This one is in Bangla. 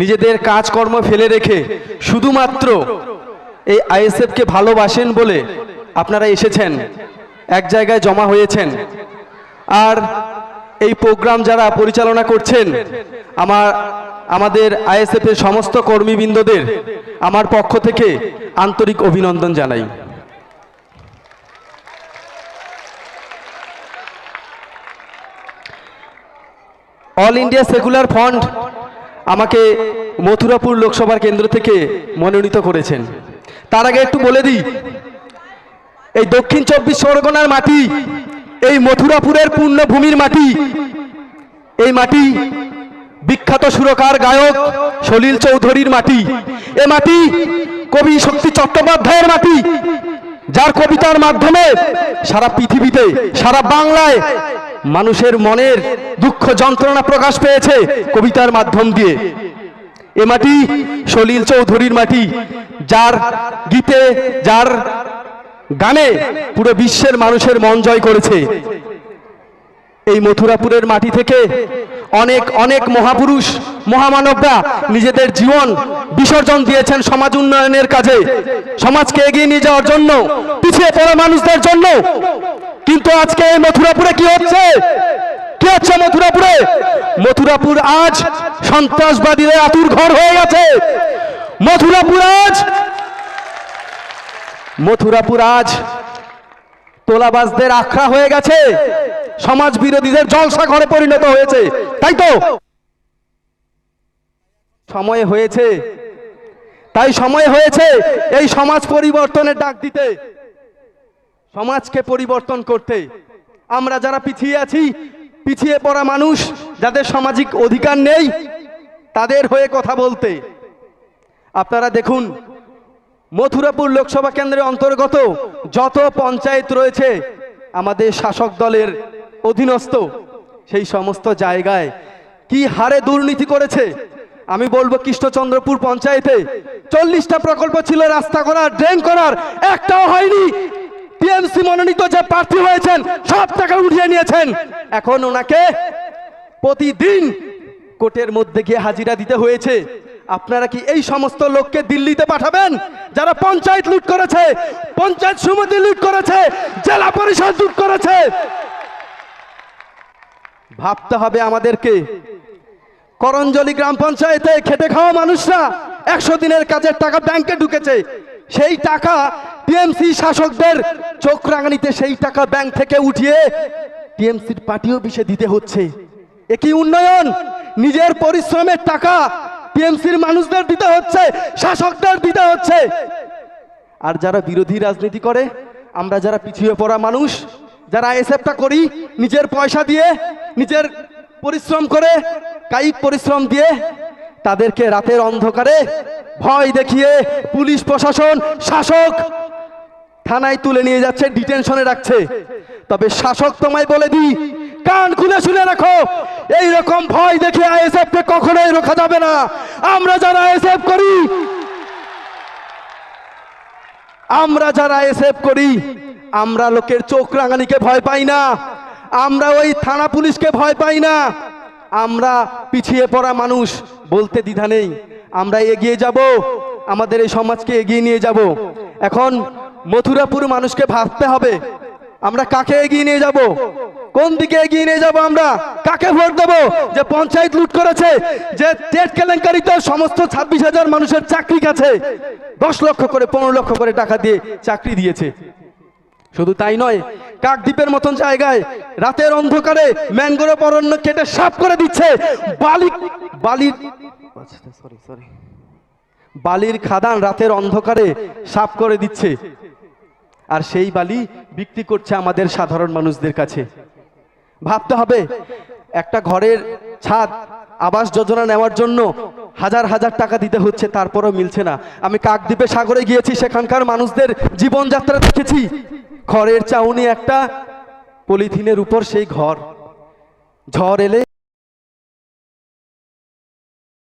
নিজেদের কাজকর্ম ফেলে রেখে শুধুমাত্র এই আইএসএফকে ভালোবাসেন বলে আপনারা এসেছেন, এক জায়গায় জমা হয়েছেন। আর এই প্রোগ্রাম যারা পরিচালনা করছেন, আমার, আমাদের আইএসএফ এর সমস্ত কর্মীবৃন্দদের আমার পক্ষ থেকে আন্তরিক অভিনন্দন জানাই। অল ইন্ডিয়া সেকুলার ফ্রন্ট আমাকে মথুরাপুর লোকসভার কেন্দ্র থেকে মনোনীত করেছেন। তার আগে একটু বলে দিই, এই দক্ষিণ চব্বিশ পরগনার মাটি, এই মথুরাপুরের পূর্ণভূমির মাটি, এই মাটি বিখ্যাত সুরকার গায়ক সলিল চৌধুরীর মাটি, এ মাটি কবি শক্তি চট্টোপাধ্যায়ের মাটি, যার কবিতার মাধ্যমে সারা পৃথিবীতে, সারা বাংলায় মানুষের মনের দুঃখ যন্ত্রণা প্রকাশ পেয়েছে কবিতার মাধ্যম দিয়ে। এ মাটি সলিল চৌধুরীর মাটি, যার গীতে, যার গানে পুরো বিশ্বের মানুষের মন জয় করেছে। এই মথুরাপুরের মাটি থেকে অনেক অনেক মহাপুরুষ, মহামানবরা নিজেদের জীবন বিসর্জন দিয়েছেন সমাজ উন্নয়নের কাজে। সমাজকে এগিয়ে নিয়ে যাওয়ার জন্য, পিছিয়ে পড়া মানুষদের জন্য কিন্তু আজকে মথুরাপুরে কি হচ্ছে? কি হচ্ছে মথুরাপুরে? মথুরাপুর আজ সন্ত্রাসবাদীদের আতুর ঘর হয়ে গেছে। মথুরাপুর আজ মথুরাপুর আজ তোলাবাজদের আখড়া হয়ে গেছে। সমাজ বিরোধীদের জলসা ঘরে পরিণত হয়েছে। তাই তো? সময় হয়েছে। তাই সময় হয়েছে এই সমাজ পরিবর্তনের ডাক দিতে। সমাজকে পরিবর্তন করতে। আমরা যারা পিছিয়ে আছি, পিছিয়ে পড়া মানুষ, যাদের সামাজিক অধিকার নেই, তাদের হয়ে কথা বলতে। আপনারা দেখুন, মথুরাপুর লোকসভা কেন্দ্রের অন্তর্গত যত পঞ্চায়েত রয়েছে, আমাদের শাসক দলের অধীনস্থ, সেই সমস্ত জায়গায় কি হারে দুর্নীতি করেছে? আমি বলব কৃষ্ণচন্দ্রপুর পঞ্চায়েতে চল্লিশটা প্রকল্প ছিল রাস্তা করার ড্রেন করার, একটাও হয়নি। টিএমসি মনোনীত যে প্রার্থী হয়েছেন, সব টাকা উঠিয়ে নিয়েছেন। এখন ওনাকে প্রতিদিন কোর্টের মধ্যে গিয়ে হাজিরা দিতে হয়েছে। আপনারা কি এই সমস্ত লোককে দিল্লিতে পাঠাবেন? যারা পঞ্চায়েত লুট করেছে, পঞ্চায়েত সমিতি লুট করেছে, জেলা পরিষদ লুট করেছে। ভাবতে হবে আমাদেরকে। করঞ্জলি গ্রাম পঞ্চায়েতে খেটে খাওয়া মানুষরা একশো দিনের কাজের টাকা ব্যাংকে ঢুকেছে। সেই টাকা টিএমসি শাসকদের চোখ রাঙানিতে সেই টাকা ব্যাংক থেকে উঠিয়ে টিএমসির পার্টি অফিসে দিতে হচ্ছে। এ কি উন্নয়ন, নিজের পরিশ্রমের টাকা টিএমসির মানুষদের দিতে হচ্ছে, শাসকদের দিতে হচ্ছে। আর যারা বিরোধী রাজনীতি করে, আমরা যারা পিছিয়ে পড়া মানুষ, যারা এসএফটা করি, নিজের পয়সা দিয়ে, নিজের পরিশ্রম করে, কায়িক পরিশ্রম দিয়ে, তাদেরকে রাতের অন্ধকারে ভয় দেখিয়ে পুলিশ প্রশাসন, শাসক থানায় তুলে নিয়ে যাচ্ছে, ডিটেনশনে রাখছে। তবে শাসক তোমায় বলে দিই, কান খুলে শুনে রাখো। এই রকম ভয় দেখে আইএসএফ কে কখনোই রোখা যাবে না। আমরা যারা আইএসএফ করি, আমরা যারা এসএফ করি, আমরা লোকের চোখ রাঙানিকে ভয় পাই না। আমরা ওই থানা পুলিশকে ভয় পাই না। আমরা পিছিয়ে পড়া মানুষ, বলতে দ্বিধা নেই। আমরা এগিয়ে যাব, আমাদের এই সমাজকে এগিয়ে নিয়ে যাব। এখন মথুরাপুর মানুষকে ভাবতে হবে। আমরা কাকে এগিয়ে নিয়ে যাব? কোন দিকে এগিয়ে নিয়ে যাব আমরা? কাকে ভোট দেবো? যে পঞ্চায়েত লুট করেছে, যে টেট কেলেঙ্কারিতে সমস্ত ছাব্বিশ হাজার মানুষের চাকরি গেছে, দশ লক্ষ করে, পনেরো লক্ষ করে টাকা দিয়ে চাকরি দিয়েছে। শুধু তাই নয়, কাকদ্বীপের মতন জায়গায় রাতের অন্ধকারে ম্যানগ্রোভ অরণ্য কেটে সাফ করে দিচ্ছে। বালি, বালির সরি সরি বালির খাদান রাতের অন্ধকারে সাফ করে দিচ্ছে। আর সেই বালি বিক্রি করছে আমাদের সাধারণ মানুষদের কাছে। ভাবতে হবে, একটা ঘরের ছাদ, আবাস যোজনা নেওয়ার জন্য হাজার হাজার টাকা দিতে হচ্ছে, তারপরও মিলছে না। আমি কাকদ্বীপে সাগরে গিয়েছি, সেখানকার মানুষদের জীবনযাত্রা দেখেছি। খড়ের চাউনি একটা, পলিথিনের উপর সেই ঘর। ঝড় এলে